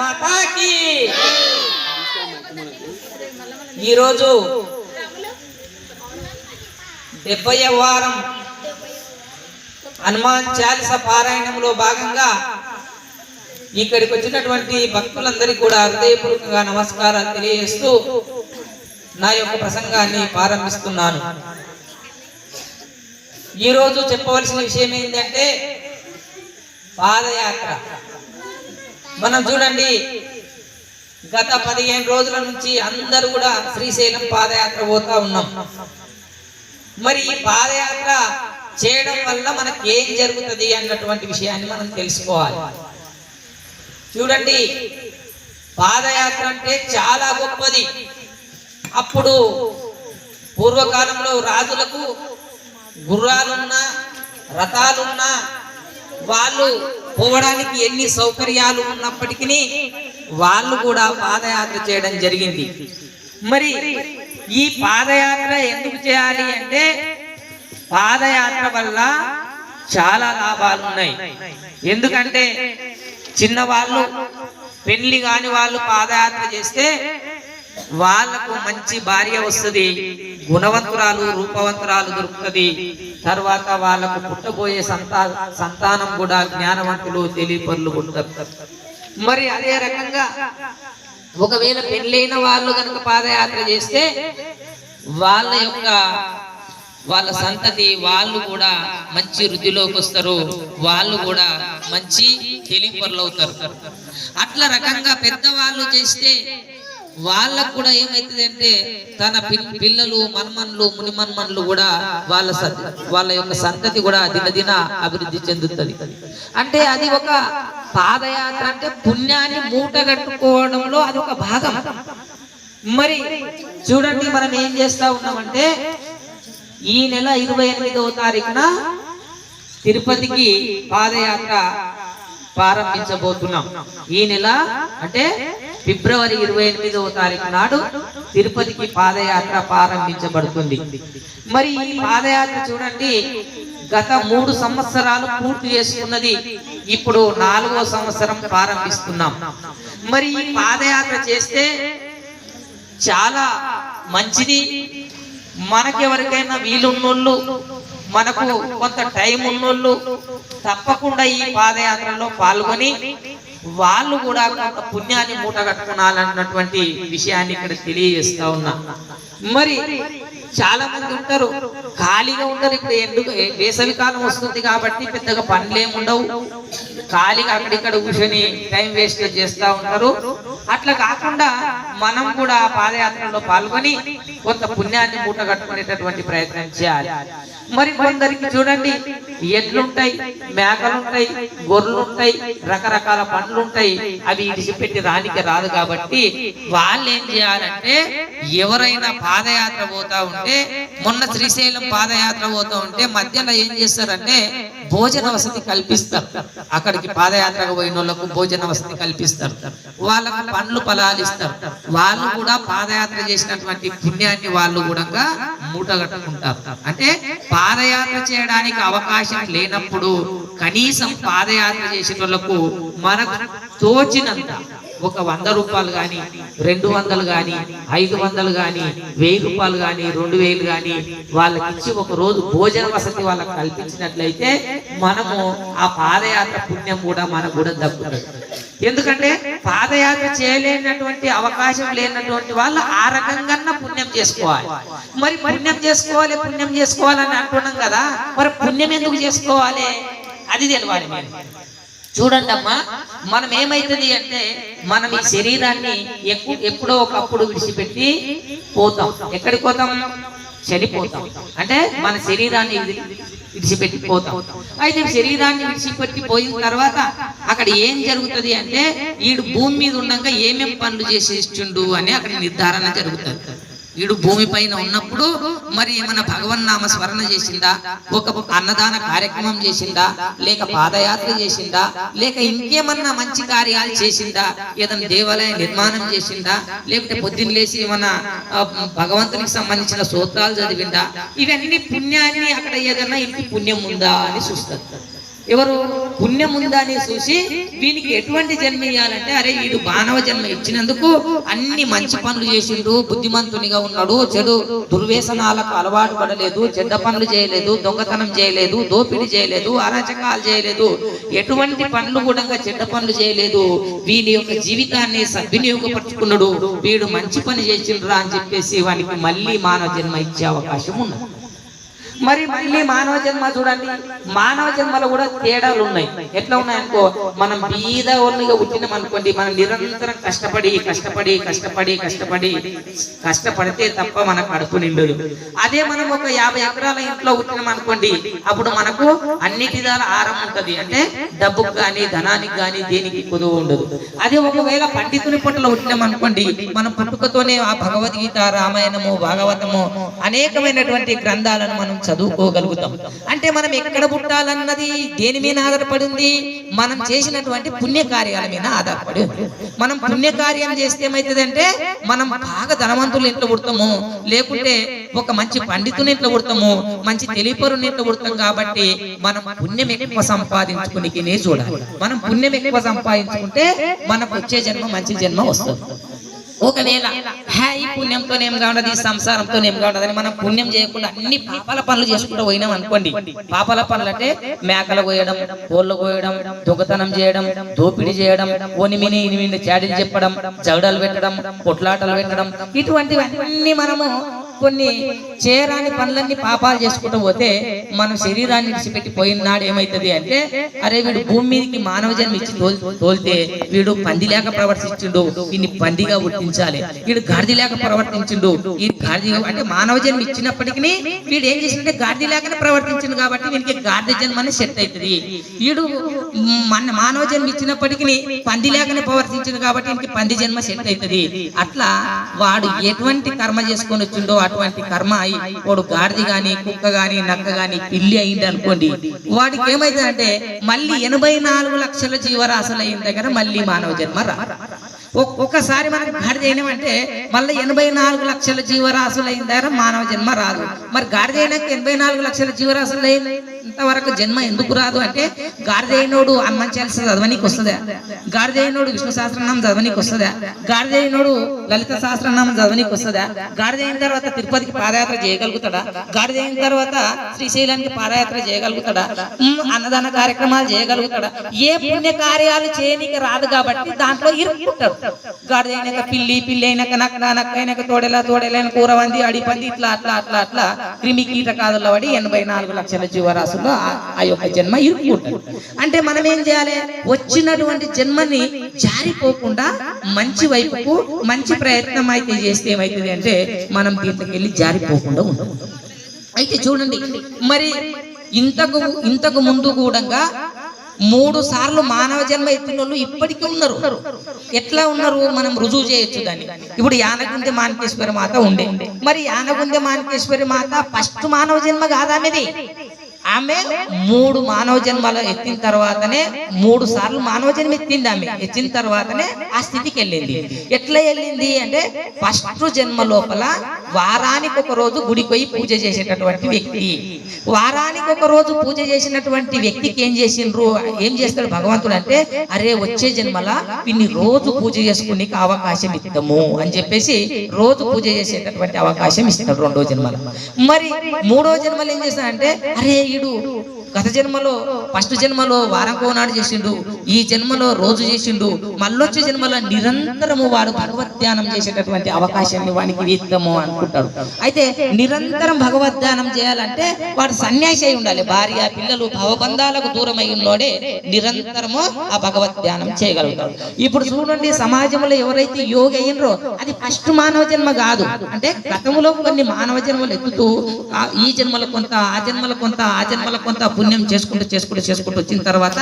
మాతాకి. మాతాకి ఈరోజు డెబ్బై వారం హనుమాన్ చాలీస పారాయణంలో భాగంగా ఇక్కడికి వచ్చినటువంటి భక్తులందరికీ కూడా హృదయపూర్వకంగా నమస్కారాలు తెలియజేస్తూ నా యొక్క ప్రసంగాన్ని ప్రారంభిస్తున్నాను. ఈరోజు చెప్పవలసిన విషయం ఏంటంటే పాదయాత్ర. మనం చూడండి గత పదిహేను రోజుల నుంచి అందరూ కూడా శ్రీశైలం పాదయాత్ర పోతా ఉన్నాం. మరి ఈ పాదయాత్ర చేయడం వల్ల మనకి ఏం జరుగుతుంది అన్నటువంటి విషయాన్ని మనం తెలుసుకోవాలి. చూడండి పాదయాత్ర అంటే చాలా గొప్పది. అప్పుడు పూర్వకాలంలో రాజులకు గుర్రాలున్నా రథాలున్నా వాళ్ళు పోవడానికి ఎన్ని సౌకర్యాలు ఉన్నప్పటికీ వాళ్ళు కూడా పాదయాత్ర చేయడం జరిగింది. మరి ఈ పాదయాత్ర ఎందుకు చేయాలి అంటే పాదయాత్ర వల్ల చాలా లాభాలు ఉన్నాయి. ఎందుకంటే చిన్నవాళ్ళు పెళ్ళి కాని వాళ్ళు పాదయాత్ర చేస్తే వాళ్ళకు మంచి భార్య వస్తుంది గుణవంతురాలు రూపవంతురాలు దొరుకుతుంది. తర్వాత వాళ్ళకు పుట్టబోయే సంతా సంతానం కూడా జ్ఞానవంతులు తెలియపరులు ఉంటారు మరి అదే రకంగా ఒకవేళ పెళ్ళైన వాళ్ళు కనుక పాదయాత్ర చేస్తే వాళ్ళ యొక్క వాళ్ళ సంతతి వాళ్ళు కూడా మంచి వృద్ధిలోకి వస్తారు. వాళ్ళు కూడా మంచి తెలివిపరులు అవుతారు. అట్లా రకంగా పెద్దవాళ్ళు చేస్తే వాళ్ళకు కూడా ఏమైతుంది అంటే తన పిల్- పిల్లలు మన్మన్లు మునిమన్మన్లు కూడా వాళ్ళ వాళ్ళ యొక్క సంతతి కూడా దినదిన అభివృద్ధి చెందుతుంది. అంటే అది ఒక పాదయాత్ర అంటే పుణ్యాన్ని మూట కట్టుకోవడంలో అది ఒక భాగం. మరి చూడండి మనం ఏం చేస్తా ఉన్నామంటే ఈ నెల ఇరవై ఎనిమిదవ తారీఖున తిరుపతికి పాదయాత్ర ప్రారంభించబోతున్నాం. ఈ నెల అంటే ఫిబ్రవరి ఇరవై ఎనిమిదవ తారీఖు నాడు తిరుపతికి పాదయాత్ర ప్రారంభించబడుతుంది. మరి ఈ పాదయాత్ర చూడండి గత మూడు సంవత్సరాలు పూర్తి చేసుకున్నది. ఇప్పుడు నాలుగో సంవత్సరం ప్రారంభిస్తున్నాం. మరి ఈ పాదయాత్ర చేస్తే చాలా మంచిది. మనకెవరికైనా వీలున్నోళ్ళు మనకు కొంత టైం ఉన్నోళ్ళు తప్పకుండా ఈ పాదయాత్రలో పాల్గొని వాళ్ళు కూడా కొంత పుణ్యాన్ని మూట కట్టుకోవాలన్నటువంటి విషయాన్ని ఇక్కడ తెలియజేస్తా ఉన్నా. మరి చాలా మంది ఉంటారు. ఖాళీగా ఉంటారు ఇప్పుడు ఎందుకు వేసవి కాలం వస్తుంది కాబట్టి పెద్దగా పనులేం ఉండవు. ఖాళీగా అక్కడిక్కడ కూర్చొని టైం వేస్ట్ చేస్తా ఉంటారు. అట్లా కాకుండా మనం కూడా పాదయాత్రలో పాల్గొని కొంత పుణ్యాన్ని మూట కట్టుకునేటటువంటి ప్రయత్నం చేయాలి. మరి కొందరికి చూడండి ఎడ్లుంటాయి మేకలుంటాయి గొర్రెలుంటాయి రకరకాల పండ్లుంటాయి. అవి ఇడిచిపెట్టి రానికి రాదు కాబట్టి వాళ్ళు ఏం చేయాలంటే ఎవరైనా పాదయాత్ర పోతా ఉంటే మొన్న శ్రీశైలం పాదయాత్ర పోతా ఉంటే మధ్యలో ఏం చేస్తారంటే భోజన వసతి కల్పిస్తారు. అక్కడికి పాదయాత్రకు పోయిన వాళ్ళకు భోజన వసతి కల్పిస్తారు. వాళ్ళకు పండ్లు ఫలాలు ఇస్తారు. వాళ్ళు కూడా పాదయాత్ర చేసినటువంటి పుణ్యాన్ని వాళ్ళు కూడా మూటగట్టుకుంటారు అంటే పాదయాత్ర చేయడానికి అవకాశం లేనప్పుడు కనీసం పాదయాత్ర చేసిన వాళ్ళకు మనకు తోచినంత ఒక వంద రూపాయలు కానీ రెండు వందలు కానీ ఐదు వందలు కానీ వెయ్యి రూపాయలు కానీ రెండు వేలు కానీ వాళ్ళకి ఇచ్చి ఒక రోజు భోజన వసతి వాళ్ళకి కల్పించినట్లయితే మనము ఆ పాదయాత్ర పుణ్యం కూడా మనకు కూడా దక్కుతుంది. ఎందుకంటే పాదయాత్ర చేయలేనటువంటి అవకాశం లేనటువంటి వాళ్ళు ఆ రకంగా పుణ్యం చేసుకోవాలి. మరి పుణ్యం చేసుకోవాలి పుణ్యం చేసుకోవాలని అంటున్నాం కదా మరి పుణ్యం ఎందుకు చేసుకోవాలి? అది తెలియాలి చూడండి అమ్మా మనం ఏమైతుంది అంటే మనం ఈ శరీరాన్ని ఎక్కు ఎప్పుడో ఒకప్పుడు విడిచిపెట్టి పోతాం. ఎక్కడికి పోతాం? చనిపోతాం. అంటే మన శరీరాన్ని విడిచిపెట్టి పోతాం. అయితే శరీరాన్ని విడిచిపెట్టి పోయిన తర్వాత అక్కడ ఏం జరుగుతుంది అంటే ఈడు భూమి మీద ఉండగా ఏమేం పనులు చేసేస్తుండు అని అక్కడ నిర్ధారణ జరుగుతుంది. వీడు భూమి పైన ఉన్నప్పుడు మరి ఏమైనా భగవన్ నామ స్మరణ చేసిందా? ఒక అన్నదాన కార్యక్రమం చేసిందా? లేక పాదయాత్ర చేసిందా? లేక ఇంకేమన్నా మంచి కార్యాలు చేసిందా? ఏదైనా దేవాలయం నిర్మాణం చేసిందా? లేకపోతే పొద్దున్న లేచి ఏమన్నా భగవంతునికి సంబంధించిన సూత్రాలు చదివిందా? ఇవన్నీ పుణ్యాన్ని అక్కడ ఏదన్నా ఇంటి పుణ్యం ఉందా అని చూస్తారు. ఎవరు? పుణ్యం ఉందా అని చూసి వీనికి ఎటువంటి జన్మ ఇవ్వాలంటే అరే వీడు మానవ జన్మ ఇచ్చినందుకు అన్ని మంచి పనులు చేసిండు బుద్ధిమంతునిగా ఉన్నాడు చెడు దుర్వ్యసనాలకు అలవాటు పడలేదు చెడ్డ పనులు చేయలేదు దొంగతనం చేయలేదు దోపిడీ చేయలేదు అరాచకాలు చేయలేదు ఎటువంటి పనులు కూడా చెడ్డ పనులు చేయలేదు. వీని యొక్క జీవితాన్ని సద్వినియోగపరుచుకున్నాడు. వీడు మంచి పని చేసిండ్రా అని చెప్పేసి వానికి మళ్ళీ మానవ జన్మ ఇచ్చే అవకాశం ఉన్నది. మరి మళ్ళీ మానవ జన్మ చూడండి. మానవ జన్మలో కూడా తేడాలు ఉన్నాయి. ఎట్లా ఉన్నాయనుకో మనం బీద వాళ్ళుగా పుట్టినాం అనుకోండి మనం నిరంతరం కష్టపడి కష్టపడి కష్టపడి కష్టపడి కష్టపడితే తప్ప మన కడుపు నిండదు. అదే మనం ఒక యాభై ఎకరాల ఇంట్లో పుట్టినాం అనుకోండి అప్పుడు మనకు అన్ని విధాల ఆరం ఉంటది. అంటే డబ్బుకు కానీ ధనానికి కానీ దేనికి కుదువ ఉండదు. అదే ఒకవేళ పండితుని పుట్టలో పుట్టినాం అనుకోండి మనం పుట్టుకతోనే ఆ భగవద్గీత రామాయణము భాగవతము అనేకమైనటువంటి గ్రంథాలను మనం చదువుకోగలుగుతాం. అంటే మనం ఎక్కడ పుట్టాలన్నది దేని మీద ఆధారపడింది? మనం చేసినటువంటి పుణ్య కార్యాల మీద ఆధారపడి మనం పుణ్య కార్యం చేస్తే ఏమవుతుందంటే మనం బాగా ధనవంతులు ఇంట్లో పుడతాము? లేకుంటే ఒక మంచి పండితుని ఇంట్లో పుడతాము? మంచి తెలిపరుని ఇంట్లో పుడతాం కాబట్టి మనం పుణ్యం ఎక్కువ సంపాదించుకునికినే చూడాలి. మనం పుణ్యం ఎక్కువ సంపాదించుకుంటే మనకు వచ్చే జన్మ మంచి జన్మ వస్తుంది. ఒకవేళ హే పుణ్యంతో ఏం కావడదు ఈ సంసారంతో ఏం మనం పుణ్యం చేయకుండా అన్ని పాపాల పనులు చేసుకుంటూ పోయినాం అనుకోండి. పాపాల పనులు అంటే మేకలు కోయడం కోళ్ళు కోయడం దొంగతనం చేయడం దోపిడీ చేయడం ఒనిమిని ఇనిమిని చాడీలు చెప్పడం జగడాలు పెట్టడం కొట్లాటలు పెట్టడం ఇటువంటివన్నీ మనము కొన్ని చేరాని పనులన్నీ పాపాలు చేసుకుంటూ పోతే మన శరీరాన్ని విడిచిపెట్టి పోయిన నాడు ఏమైతది అంటే అరే వీడు భూమి మీదకి మానవ జన్మ ఇచ్చి తోలితే వీడు పంది లేక ప్రవర్తించిండు వీడిని పందిగా గుర్తించాలి. వీడు గాడిది లేక ప్రవర్తించిండు ఈ గాడిది అంటే మానవ జన్మ ఇచ్చినప్పటికీ వీడు ఏం చేసిండే గాడిది లేకనే ప్రవర్తించిండు కాబట్టి వీనికి గాడిద జన్మ అని సెట్ అవుతుంది వీడు మన మానవ జన్మ ఇచ్చినప్పటికీ పంది లేకనే ప్రవర్తించిండు కాబట్టి వీనికి పంది జన్మ సెట్ అవుతుంది అట్లా వాడు ఎటువంటి కర్మ చేసుకొని వచ్చిండో అటువంటి కర్మ అయి వాడు గాడిది గాని కుక్క గాని నక్క గాని పిల్లి అయింది అనుకోండి. వాడికి ఏమైందంటే మళ్ళీ ఎనభై నాలుగు లక్షల జీవరాశులు అయిన దగ్గర మళ్ళీ మానవ జన్మ రా. ఒక్కసారి మనకి గాడిద అయినామంటే మళ్ళీ ఎనభై నాలుగు లక్షల జీవరాశులు అయిన దగ్గర మానవ జన్మ రాదు. మరి గాడిద అయినాక ఎనభై నాలుగు లక్షల జీవరాశులు అయింది ఇంతవరకు జన్మ ఎందుకు రాదు అంటే గారిదేయనోడు అయినోడు చదవనీకి వస్తుందా? గారిదేయనోడు విష్ణు సహస్రనామం చదవనీకి వస్తుందా? గారిదేయనోడు లలిత సహస్రనామం చదవనీకి వస్తుందా? గారిదేయిన తర్వాత తిరుపతికి పాదయాత్ర చేయగలుగుతాడా? గారిదేయిన తర్వాత శ్రీశైలానికి పాదయాత్ర చేయగలుగుతాడా? అన్నదాన కార్యక్రమాలు చేయగలుగుతాడా? ఏ పుణ్య కార్యాలు చేయనీకి రాదు కాబట్టి దాంట్లో ఇరుక్కుంటాడు. గాడిద పిల్లి పిల్లి అయినాక నక్క నక్క అయినాక తోడేలా తోడేలైన కూర వంది అడి పంది ఇట్లా అట్లా అట్లా అట్లా. క్రిమి కీటకాదుల పడి ఎనభై నాలుగు లక్షల జీవరాశి రాసుల్లో ఆ యొక్క జన్మ ఇరుక్కుంటాడు అంటే మనం ఏం చేయాలి? వచ్చినటువంటి జన్మని జారిపోకుండా మంచి వైపుకు మంచి ప్రయత్నం అయితే చేస్తే ఏమవుతుంది అంటే మనం దీంట్లోకి వెళ్ళి జారిపోకుండా ఉంటాం అయితే చూడండి మరి ఇంతకు ఇంతకు ముందు కూడా మూడు సార్లు మానవ జన్మ ఎత్తిన వాళ్ళు ఇప్పటికీ ఉన్నారు. ఎట్లా ఉన్నారు? మనం రుజువు చేయొచ్చు దాన్ని. ఇప్పుడు యానగుంది మానకేశ్వరి మాత ఉండే. మరి యానగుంది మానకేశ్వరి మాత ఫస్ట్ మానవ జన్మ కాదామెది ఆమె మూడు మానవ జన్మలు ఎత్తిన తర్వాతనే మూడు సార్లు మానవ జన్మ ఎత్తింది ఆమె. ఎత్తిన తర్వాతనే ఆ స్థితికి వెళ్ళింది. ఎట్లా వెళ్ళింది అంటే ఫస్ట్ జన్మ లోపల వారానికి ఒక రోజు గుడికి పూజ చేసేటటువంటి వ్యక్తి. వారానికి ఒక రోజు పూజ చేసినటువంటి వ్యక్తికి ఏం చేసిండ్రు? ఏం చేస్తాడు భగవంతుడు అంటే అరే వచ్చే జన్మల ఇన్ని రోజు పూజ చేసుకునేకి అవకాశం ఇద్దాము అని చెప్పేసి రోజు పూజ చేసేటటువంటి అవకాశం ఇస్తాడు రెండో జన్మల. మరి మూడో జన్మలు ఏం చేస్తాడంటే అరే 路 గత జన్మలో ఫస్ట్ జన్మలో వారంకో నాడు చేసిండు ఈ జన్మలో రోజు చేసిండు మళ్ళొచ్చే జన్మలో నిరంతరము వారు భగవద్ధ్యానం చేసేటటువంటి అవకాశాన్ని వానికి ఇద్దాము అనుకుంటాడు అయితే నిరంతరం భగవద్ధ్యానం చేయాలంటే వాడు సన్యాసి అయి ఉండాలి. భార్య పిల్లలు భవబంధాలకు దూరం ఉన్నోడే నిరంతరము ఆ భగవద్ధ్యానం చేయగలుగుతాడు. ఇప్పుడు చూడండి సమాజంలో ఎవరైతే యోగి అయినరో అది ఫస్ట్ మానవ జన్మ కాదు. అంటే గతంలో కొన్ని మానవ జన్మలు ఎత్తుతూ ఈ జన్మల కొంత ఆ జన్మల కొంత ఆ జన్మల కొంత పుణ్యం చేసుకుంటూ చేసుకుంటూ చేసుకుంటూ వచ్చిన తర్వాత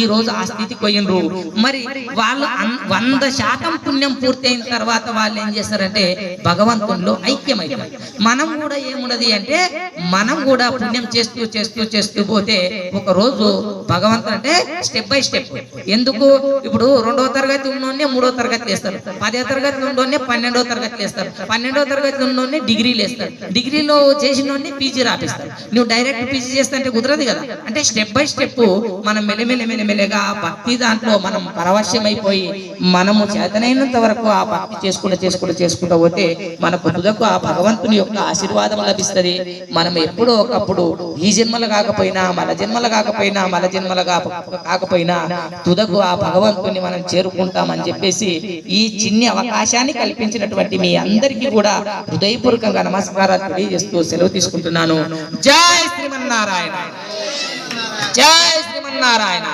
ఈ రోజు ఆ స్థితికి పోయినరు. మరి వాళ్ళు వంద శాతం పుణ్యం పూర్తయిన తర్వాత వాళ్ళు ఏం చేస్తారంటే భగవంతునిలో ఐక్యమైతారు మనం కూడా ఏమున్నది అంటే మనం కూడా పుణ్యం చేస్తూ చేస్తూ చేస్తూ పోతే ఒక రోజు భగవంతుడు అంటే స్టెప్ బై స్టెప్ ఎందుకు? ఇప్పుడు రెండవ తరగతి ఉన్నోనే మూడో తరగతి వేస్తారు పదో తరగతి ఉన్నోనే పన్నెండో తరగతి వేస్తారు పన్నెండో తరగతి ఉన్నోనే డిగ్రీలు వేస్తారు డిగ్రీలో చేసిన పీజీ రాపిస్తారు. నువ్వు డైరెక్ట్ పీజీ చేస్తుంటే కుదరదు కదా. అంటే స్టెప్ బై స్టెప్ మనం మెల్లమెల్ల మెల్లమెల్లగా ఆ భక్తి దాంట్లో మనం పరవశ్యమైపోయి మనము చేతనైనంత వరకు ఆ భక్తి చేసుకుంటూ చేసుకుంటూ చేసుకుంటూ పోతే మన పొద్దుకు ఆ భగవంతుని యొక్క ఆశీర్వాదం లభిస్తుంది. మనం ఎప్పుడో ఒకప్పుడు ఈ జన్మలు కాకపోయినా మన జన్మలు కాకపోయినా మన జన్మలు కాకపోయినా తుదకు ఆ భగవంతుని మనం చేరుకుంటామని చెప్పేసి ఈ చిన్ని అవకాశాన్ని కల్పించినటువంటి మీ అందరికీ కూడా హృదయపూర్వకంగా నమస్కారాలు తెలియజేస్తూ సెలవు తీసుకుంటున్నాను. జై శ్రీమన్నారాయణ. జై శ్రీమన్నారాయణ